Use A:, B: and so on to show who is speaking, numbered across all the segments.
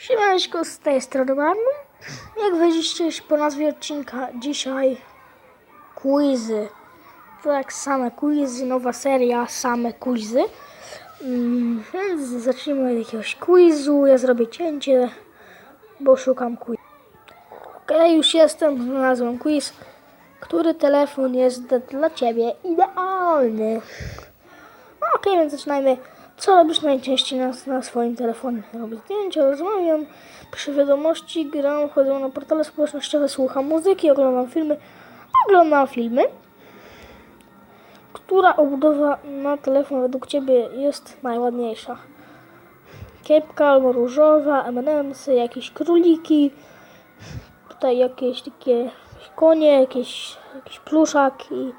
A: Siemaneczko, z tej strony Marlon. Jak widzieliście po nazwie odcinka, dzisiaj quizy. Tak, same quizy, nowa seria, same quizy. Mm, więc zacznijmy od jakiegoś quizu. Ja zrobię cięcie, bo szukam quizu. Okej, już jestem, znalazłem quiz. Który telefon jest dla Ciebie idealny? Okej, więc zaczynajmy. Co robisz najczęściej na, na swoim telefonie? Robię zdjęcia, rozmawiam, piszę wiadomości, gram, chodzę na portale społecznościowe, słucham muzyki, oglądam filmy. Oglądam filmy. Która obudowa na telefon według Ciebie jest najładniejsza? Kiepka albo różowa, M&M'sy, jakieś króliki, tutaj jakieś takie konie, jakieś, jakieś pluszaki.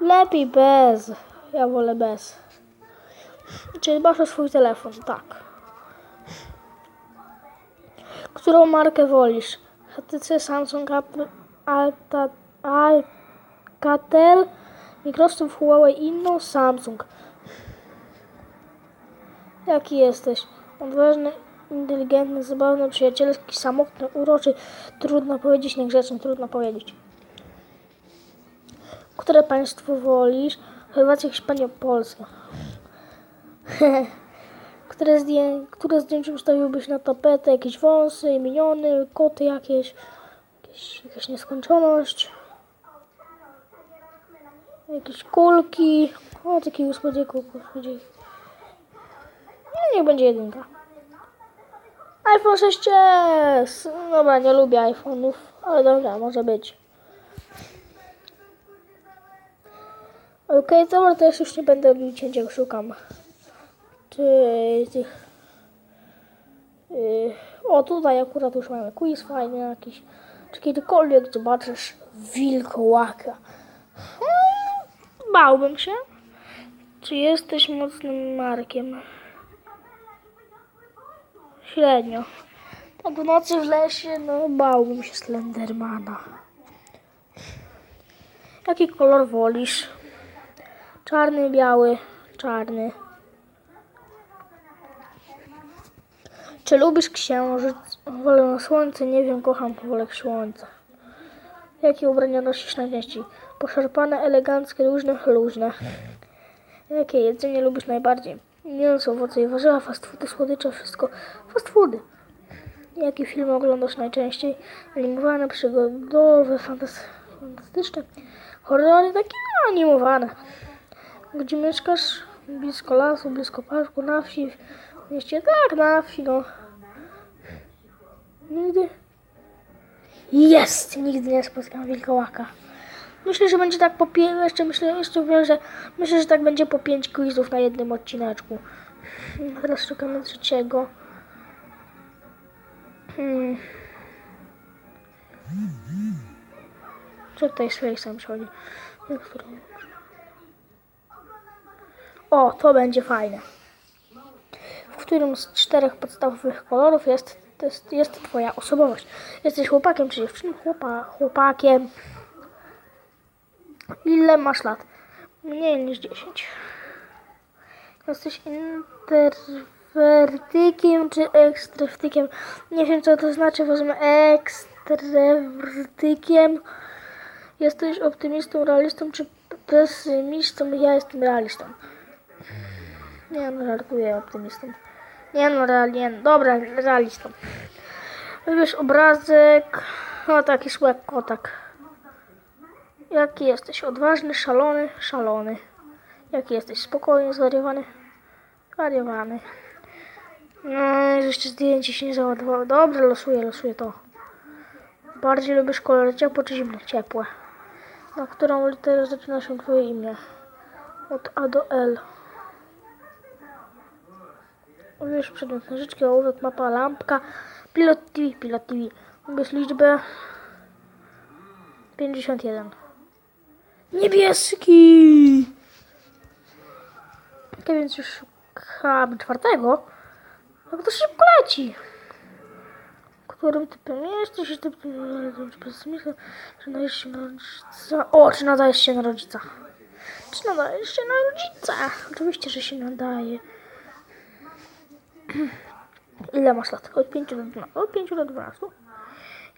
A: Lepiej bez. Ja wolę bez. Czyli dbasz o swój telefon, tak. Którą markę wolisz? HTC, Samsung, Apple, Alta, Alcatel, Microsoft, Huawei, inną, Samsung. Jaki jesteś? Odważny, inteligentny, zabawny, przyjacielski, samotny, uroczy. Trudno powiedzieć, niegrzeczny, trudno powiedzieć. Które państwo wolisz? Chorwacja, Hiszpania, Polska. które, zdję, które zdjęcie ustawiłbyś na tapetę? Jakieś wąsy, miniony, koty jakieś, jakieś jakaś nieskończoność. Jakieś kulki. O, taki gospodziku, gospodziku. No, niech będzie jedynka. iPhone 6s. Dobra, nie lubię iPhone'ów, ale dobra, może być. Okej, dobra, to już nie będę robił cięcia, szukam. Tych... Yy, o, tutaj akurat już mamy quiz fajny jakiś. Czy kiedykolwiek zobaczysz wilkołaka? Hmm, bałbym się. Czy jesteś mocnym markiem? Średnio. Tak w nocy w lesie, no bałbym się Slendermana. Jaki kolor wolisz? Czarny, biały, czarny. Czy lubisz księżyc? Wolę słońce, nie wiem, kocham wolę słońca. Jakie ubrania nosisz najczęściej? Poszarpane, eleganckie, luźne, luźne. Jakie jedzenie lubisz najbardziej? Mięso, owoce i warzywa, fast foody, słodycze, wszystko. Fast foody. Jakie filmy oglądasz najczęściej? Animowane, przygodowe, fantas- fantastyczne. Horrory takie no, animowane. Gdzie mieszkasz? Blisko lasu, blisko parku, na wsi, w mieście? Tak, na wsi, no. Nigdy? Jest! Nigdy nie spotkałam wilkołaka. Myślę, że będzie tak po pięć, jeszcze myślę, jeszcze wiem, że myślę, że tak będzie po pięć quizów na jednym odcineczku. Teraz szukamy trzeciego. Hmm. Co tutaj z Face'em przychodzi? O, to będzie fajne. W którym z czterech podstawowych kolorów jest, jest, jest Twoja osobowość? Jesteś chłopakiem czy dziewczyną? Chłopa, chłopakiem. Ile masz lat? Mniej niż 10. Jesteś introwertykiem czy ekstrawertykiem? Nie wiem co to znaczy, wezmę ekstrawertykiem. Jesteś optymistą, realistą czy pesymistą? Ja jestem realistą. Nie no, żartuję optymistą. Nie no, realnie, dobra, realistą. Wiesz, obrazek, o taki szłek kotak. Jaki jesteś? Odważny, szalony, szalony. Jaki jesteś? Spokojny, zwariowany? Zwariowany. No, jeszcze zdjęcie się nie załadowało. Dobra, losuję, losuję to. Bardziej lubisz kolory ciepłe czy zimne? Ciepłe. Na którą literę zaczyna się twoje imię? Od A do L. Umiesz przedmiot nożyczki, ołówek, mapa, lampka, pilot TV, pilot TV. Umiesz liczbę 51. Niebieski! Ok, więc już szukam czwartego. Jak to szybko leci. Którym typem jesteś? Czy typem? Czy nadajesz się na rodzica? O, czy nadajesz się na rodzica? Czy nadajesz się na rodzica? Oczywiście, że się nadaje. Ile masz lat? Od 5 do 12. Od 5 do 12.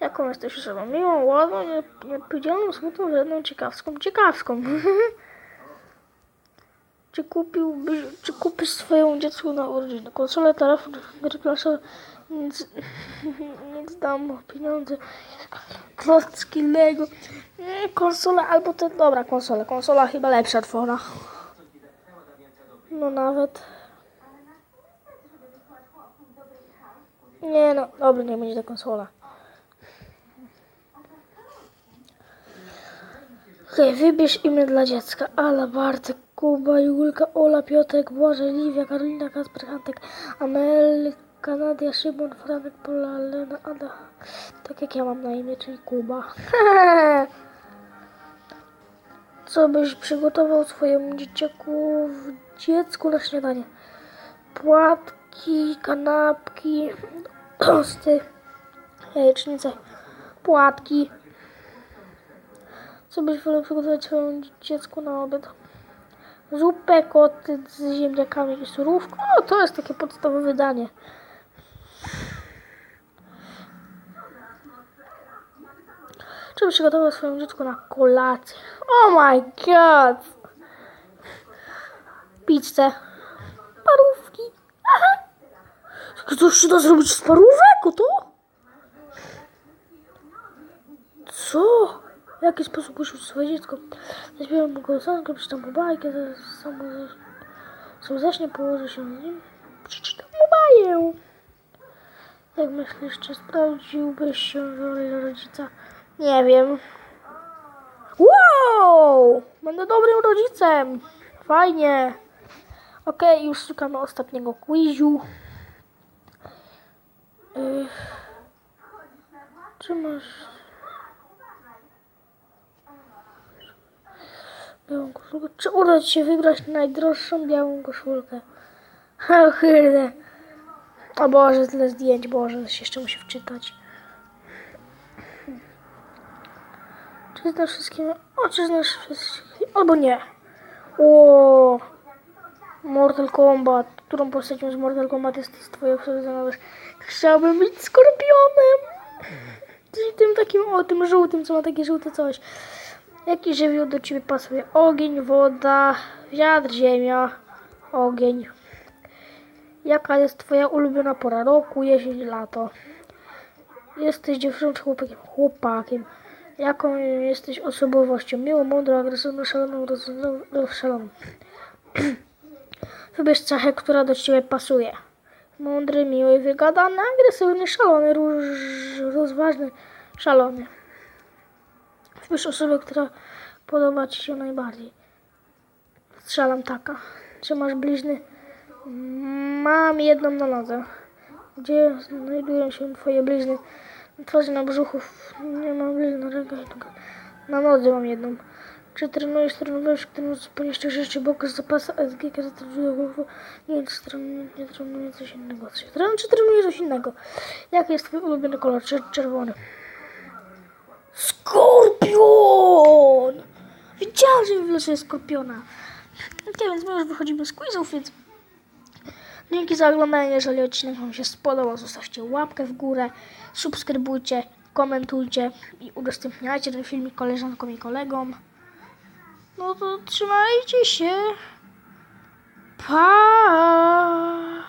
A: Jaką jesteś osobą? Miłą, ładną, nie- nieodpowiedzialną, smutną, wredną, ciekawską. Ciekawską. czy kupiłbyś, czy kupisz swoją dziecku na urodziny konsolę, telefon, gry planszowe? Nic, nic dam, pieniądze, klocki Lego. Konsola albo te, dobra, konsola. Konsola chyba lepsza fona. No nawet. Nie no, dobra, nie będzie to konsola. Okej, wybierz imię dla dziecka. Ala, Bartek, Kuba, Julka, Ola, Piotrek, Błażej, Liwia, Karolina, Kasper, Antek, Amelka, Nadia, Szymon, Franek, Pola, Lena, Ada. Tak jak ja mam na imię, czyli Kuba. Co byś przygotował swojemu dzieciaku w dziecku na śniadanie? Płatki, kanapki, tosty, jajecznice, płatki. Co byś wolał przygotować swojemu dziecku na obiad? Zupę, koty z ziemniakami i surówką. No, to jest takie podstawowe danie. Czy przygotował swojemu dziecku na kolację? Oh my god! Pizzę. Parówki. Ktoś się da zrobić z parówek, o to? Co? W jaki sposób usiąść swoje dziecko? Zaśpiewam mu kołysankę, przeczytam mu bajkę, sam, sam zaśnie, położę się z nim, przeczytam mu baję. Jak myślisz, czy sprawdziłbyś się w roli rodzica? Nie wiem. Wow! Będę dobrym rodzicem. Fajnie. Okej, już szukamy ostatniego quizu. Yy, czy masz... Białą koszulkę? Czy uda Ci się wybrać najdroższą białą koszulkę? Ha, kurde. O Boże, tyle zdjęć, Boże, się jeszcze musi wczytać. Czy znasz wszystkie? O, czy znasz wszystkie? Albo nie. O, Mortal Kombat. Którą postacią z Mortal Kombat jest twojego wsadzona? Chciałbym być skorpionem. Tym takim, o, tym żółtym, co ma takie żółte coś. Jaki żywioł do ciebie pasuje? Ogień, woda, wiatr, ziemia, ogień. Jaka jest twoja ulubiona pora roku? Jesień, lato. Jesteś dziewczyną czy chłopakiem? Chłopakiem. Jaką jesteś osobowością? Miłą, mądrą, agresywną, szaloną, rozsądną, szaloną. Wybierz cechę, która do ciebie pasuje. Mądry, miły, wygadany, agresywny, szalony, róż, rozważny, szalony. Wybierz osobę, która podoba ci się najbardziej. Strzelam taka. Czy masz bliźny? Mam jedną na nodze. Gdzie znajdują się twoje blizny? Na twarzy, na brzuchu. Nie mam blizny na rękach. Na nodze mam jedną. Czy trenujesz, trenujesz, trenuję zupełnie szczerze, czy boks z zapasa SGK zatrenuje głowę? Nie, czy trenuję, nie trenuję coś innego. Czy trenuję, czy trenuję coś innego? Jaki jest twój ulubiony kolor? Czy czerwony? Skorpion! Wiedziałam, że wylosuję skorpiona. Ok, więc my już wychodzimy z quizów, więc dzięki za oglądanie. Jeżeli odcinek Wam się spodobał, zostawcie łapkę w górę, subskrybujcie, komentujcie i udostępniajcie ten filmik koleżankom i kolegom. No to trzymajcie się. Pa!